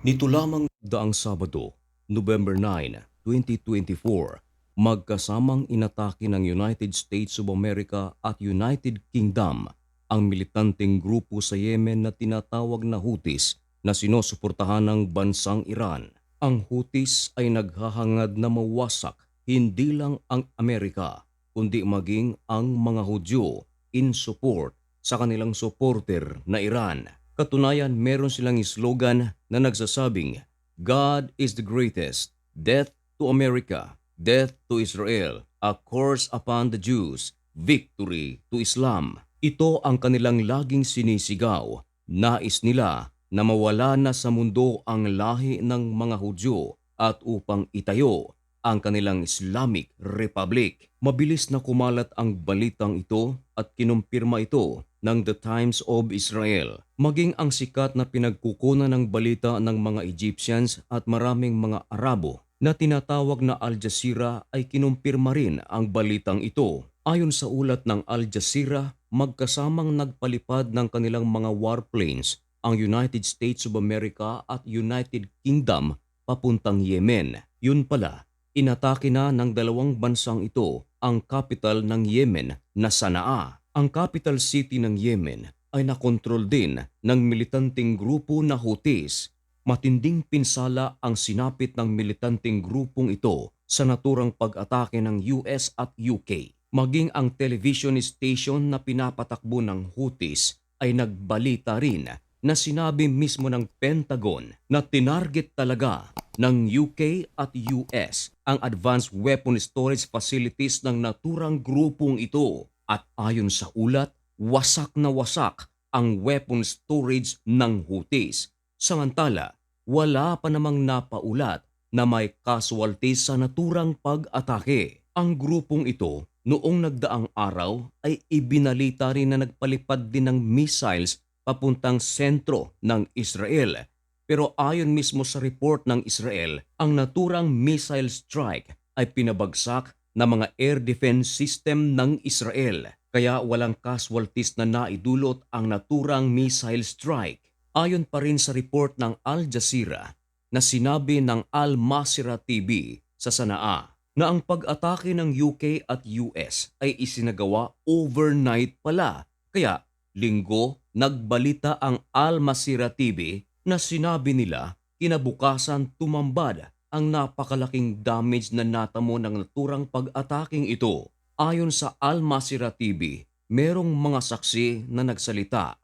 Nito lamang daang Sabado, November 9, 2024, magkasamang inatake ng United States of America at United Kingdom ang militanteng grupo sa Yemen na tinatawag na Houthis na sinusuportahan ng bansang Iran. Ang Houthis ay naghahangad na mawasak hindi lang ang Amerika kundi maging ang mga Hudyo in support sa kanilang supporter na Iran. Katunayan, meron silang slogan na nagsasabing, God is the greatest, death to America, death to Israel, a curse upon the Jews, victory to Islam. Ito ang kanilang laging sinisigaw. Nais nila na mawala na sa mundo ang lahi ng mga Hudyo at upang itayo ang kanilang Islamic Republic. Mabilis na kumalat ang balitang ito at kinumpirma ito ng The Times of Israel. Maging ang sikat na pinagkukunan ng balita ng mga Egyptians at maraming mga Arabo na tinatawag na Al Jazeera ay kinumpirma rin ang balitang ito. Ayon sa ulat ng Al Jazeera, magkasamang nagpalipad ng kanilang mga warplanes ang United States of America at United Kingdom papuntang Yemen. Yun pala, inatake na ng dalawang bansang ito ang capital ng Yemen na Sanaa. Ang capital city ng Yemen ay nakontrol din ng militanteng grupo na Houthis. Matinding pinsala ang sinapit ng militanteng grupong ito sa naturang pag-atake ng US at UK. Maging ang television station na pinapatakbo ng Houthis ay nagbalita rin na sinabi mismo ng Pentagon na tinarget talaga ng UK at US ang advanced weapon storage facilities ng naturang grupong ito at ayon sa ulat, wasak na wasak ang weapon storage ng Houthis. Samantala, wala pa namang napaulat na may casualties sa naturang pag-atake. Ang grupong ito noong nagdaang araw ay ibinalita rin na nagpalipad din ng missiles papuntang sentro ng Israel. Pero ayon mismo sa report ng Israel, ang naturang missile strike ay pinabagsak ng mga air defense system ng Israel. Kaya walang casualties na naidulot ang naturang missile strike. Ayon pa rin sa report ng Al Jazeera na sinabi ng Al Masira TV sa Sanaa na ang pag-atake ng UK at US ay isinagawa overnight pala. Kaya linggo nagbalita ang Al Masira TV na sinabi nila kinabukasan tumambad ang napakalaking damage na natamo ng naturang pag-ataking ito. Ayon sa Al Masira TV, merong mga saksi na nagsalita.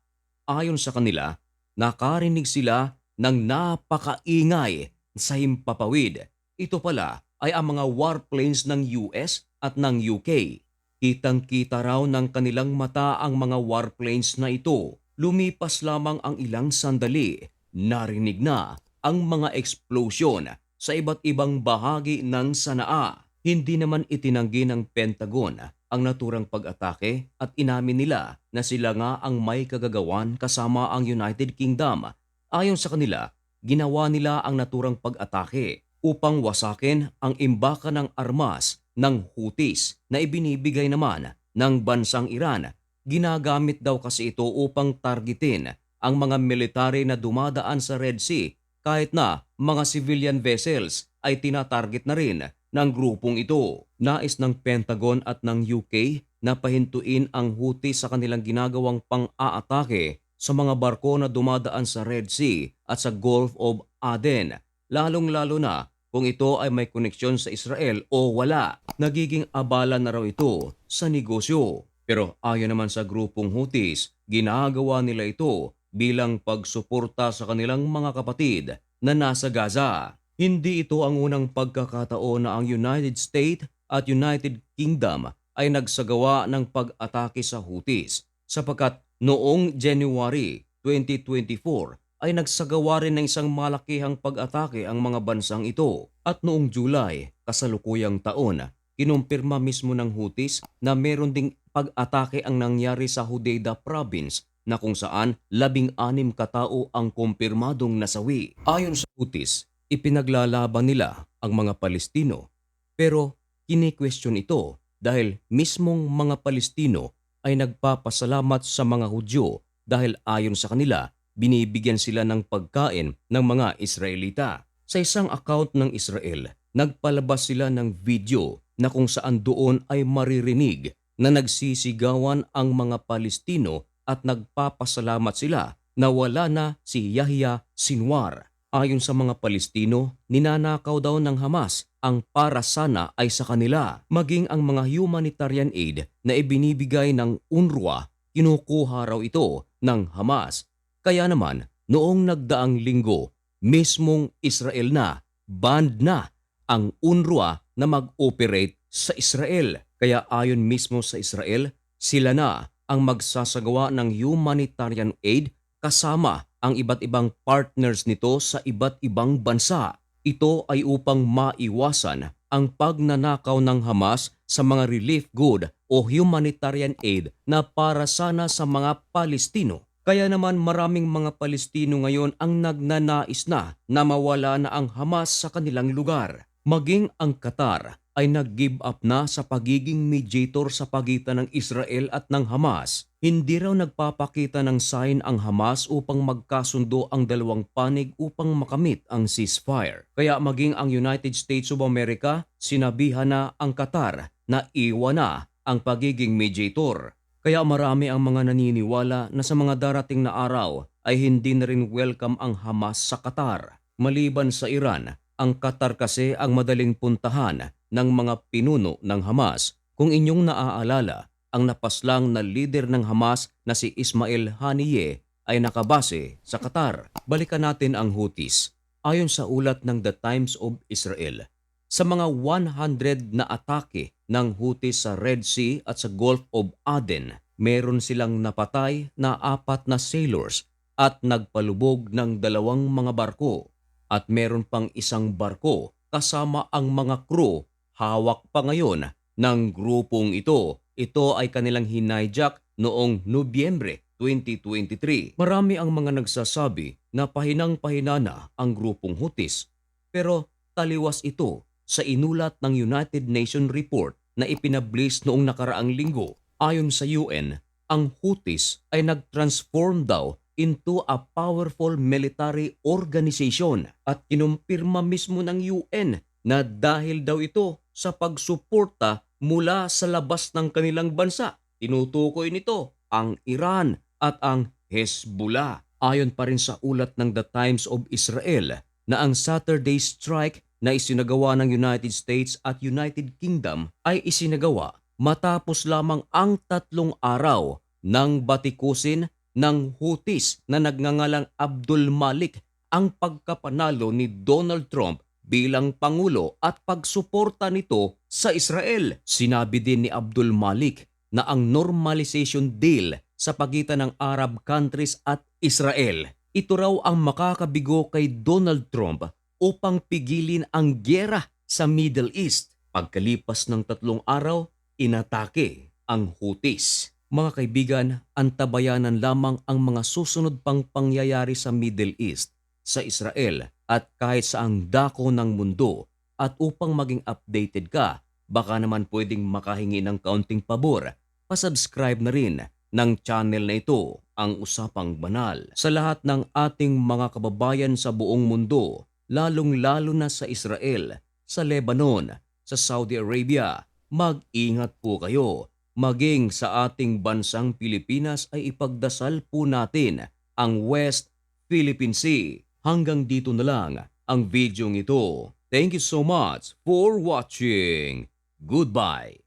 Ayon sa kanila, nakarinig sila ng napakaingay sa himpapawid. Ito pala ay ang mga warplanes ng US at ng UK. Kitang-kita raw ng kanilang mata ang mga warplanes na ito. Lumipas lamang ang ilang sandali, narinig na ang mga eksplosyon sa iba't ibang bahagi ng Sanaa. Hindi naman itinanggi ng Pentagon ang naturang pag-atake at inamin nila na sila nga ang may kagagawan kasama ang United Kingdom. Ayon sa kanila, ginawa nila ang naturang pag-atake upang wasakin ang imbaka ng armas ng Houthis na ibinibigay naman ng bansang Iran. Ginagamit daw kasi ito upang targetin ang mga military na dumadaan sa Red Sea kahit na mga civilian vessels ay tinatarget na rin ng grupong ito. Nais ng Pentagon at ng UK na pahintuin ang Houthi sa kanilang ginagawang pang-aatake sa mga barko na dumadaan sa Red Sea at sa Gulf of Aden, lalong-lalo na kung ito ay may koneksyon sa Israel o wala. Nagiging abala na raw ito sa negosyo. Pero ayon naman sa grupong Houthis, ginagawa nila ito bilang pagsuporta sa kanilang mga kapatid na nasa Gaza. Hindi ito ang unang pagkakataon na ang United States at United Kingdom ay nagsagawa ng pag-atake sa Houthis sapagkat noong January 2024 ay nagsagawa rin ng isang malakihang pag-atake ang mga bansang ito. At noong July, kasalukuyang taon, kinumpirma mismo ng Houthis na meron ding pag-atake ang nangyari sa Hodeida province na kung saan labing-anim katao ang kumpirmadong nasawi. Ayon sa Houthis, ipinaglalaban nila ang mga Palestino pero kini-question ito dahil mismong mga Palestino ay nagpapasalamat sa mga Hudyo dahil ayon sa kanila binibigyan sila ng pagkain ng mga Israelita. Sa isang account ng Israel, nagpalabas sila ng video na kung saan doon ay maririnig na nagsisigawan ang mga Palestino at nagpapasalamat sila na wala na si Yahya Sinwar. Ayon sa mga Palestino, ninanakaw daw ng Hamas ang para sana ay sa kanila. Maging ang mga humanitarian aid na ibinibigay ng UNRWA, kinukuha raw ito ng Hamas. Kaya naman, noong nagdaang linggo, mismong Israel na, banned na ang UNRWA na mag-operate sa Israel. Kaya ayon mismo sa Israel, sila na ang magsasagawa ng humanitarian aid kasama ang iba't ibang partners nito sa iba't ibang bansa. Ito ay upang maiwasan ang pagnanakaw ng Hamas sa mga relief good o humanitarian aid na para sana sa mga Palestino. Kaya naman maraming mga Palestino ngayon ang nagnanais na na mawala na ang Hamas sa kanilang lugar. Maging ang Qatar ay nag-give up na sa pagiging mediator sa pagitan ng Israel at ng Hamas. Hindi raw nagpapakita ng sign ang Hamas upang magkasundo ang dalawang panig upang makamit ang ceasefire. Kaya maging ang United States of America, sinabihan na ang Qatar na iwan na ang pagiging mediator. Kaya marami ang mga naniniwala na sa mga darating na araw ay hindi na rin welcome ang Hamas sa Qatar. Maliban sa Iran, ang Qatar kasi ang madaling puntahan ng mga pinuno ng Hamas. Kung inyong naaalala, ang napaslang na leader ng Hamas na si Ismail Haniyeh ay nakabase sa Qatar. Balikan natin ang Houthis. Ayon sa ulat ng The Times of Israel, sa mga 100 na atake ng Houthis sa Red Sea at sa Gulf of Aden, meron silang napatay na apat na sailors at nagpalubog ng dalawang mga barko at meron pang isang barko kasama ang mga crew hawak pa ngayon ng grupong ito. Ito ay kanilang hinijak noong Nobyembre 2023. Marami ang mga nagsasabi na pahinang-pahina na ang grupong Houthis pero taliwas ito sa inulat ng United Nations report na ipinablis noong nakaraang linggo. Ayon sa UN, ang Houthis ay nag-transform daw into a powerful military organization at kinumpirma mismo ng UN na dahil daw ito sa pagsuporta mula sa labas ng kanilang bansa. Tinutukoy nito ang Iran at ang Hezbollah. Ayon pa rin sa ulat ng The Times of Israel na ang Saturday strike na isinagawa ng United States at United Kingdom ay isinagawa matapos lamang ang tatlong araw ng batikusin ng Houthis na nagngangalang Abdul Malik ang pagkapanalo ni Donald Trump bilang Pangulo at pagsuporta nito sa Israel. Sinabi din ni Abdul Malik na ang normalization deal sa pagitan ng Arab countries at Israel, ito raw ang makakabigo kay Donald Trump upang pigilin ang gyera sa Middle East. Pagkalipas ng tatlong araw, inatake ang Houthis. Mga kaibigan, antabayanan lamang ang mga susunod pang pangyayari sa Middle East, sa Israel at kahit sa ang dako ng mundo. At upang maging updated ka, baka naman pwedeng makahingi ng kaunting pabor, pasubscribe na rin ng channel na ito, ang Usapang Banal. Sa lahat ng ating mga kababayan sa buong mundo, lalong-lalo na sa Israel, sa Lebanon, sa Saudi Arabia, mag-ingat po kayo maging sa ating bansang Pilipinas ay ipagdasal po natin ang West Philippine Sea. Hanggang dito na lang ang videong ito. Thank you so much for watching. Goodbye.